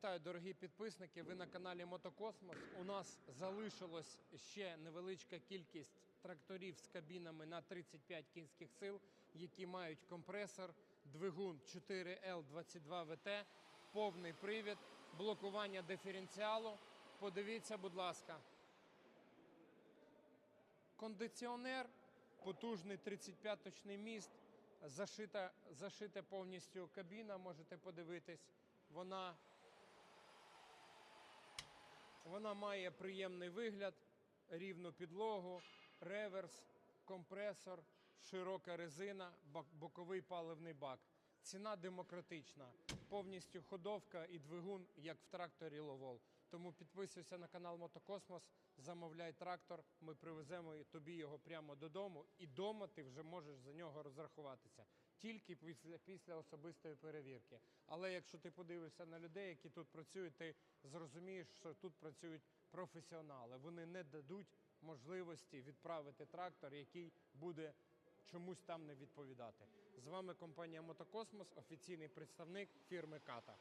Вітаю, дорогі підписники. Ви на каналі Мотокосмос. У нас залишилось ще невеличка кількість тракторів з кабінами на 35 кінських сил, які мають компресор, двигун 4L22VT, повний привід, блокування диференціалу. Подивіться, будь ласка. Кондиціонер, потужний 35-точний міст, зашита, зашита повністю кабіна, можете подивитись. Вона, вона має приємний вигляд, рівну підлогу, реверс, компресор, широка резина, боковий паливний бак. Ціна демократична, повністю ходовка і двигун, як в тракторі Ловол. Тому підписуйся на канал Мотокосмос, замовляй трактор. Ми привеземо тобі його прямо додому, і дома ти вже можеш за нього розрахуватися тільки після, після особистої перевірки. Але якщо ти подивишся на людей, які тут працюють, ти зрозумієш, що тут працюють професіонали. Вони не дадуть можливості відправити трактор, який буде чомусь там не відповідати. З вами компанія Мотокосмос, офіційний представник фірми Ката.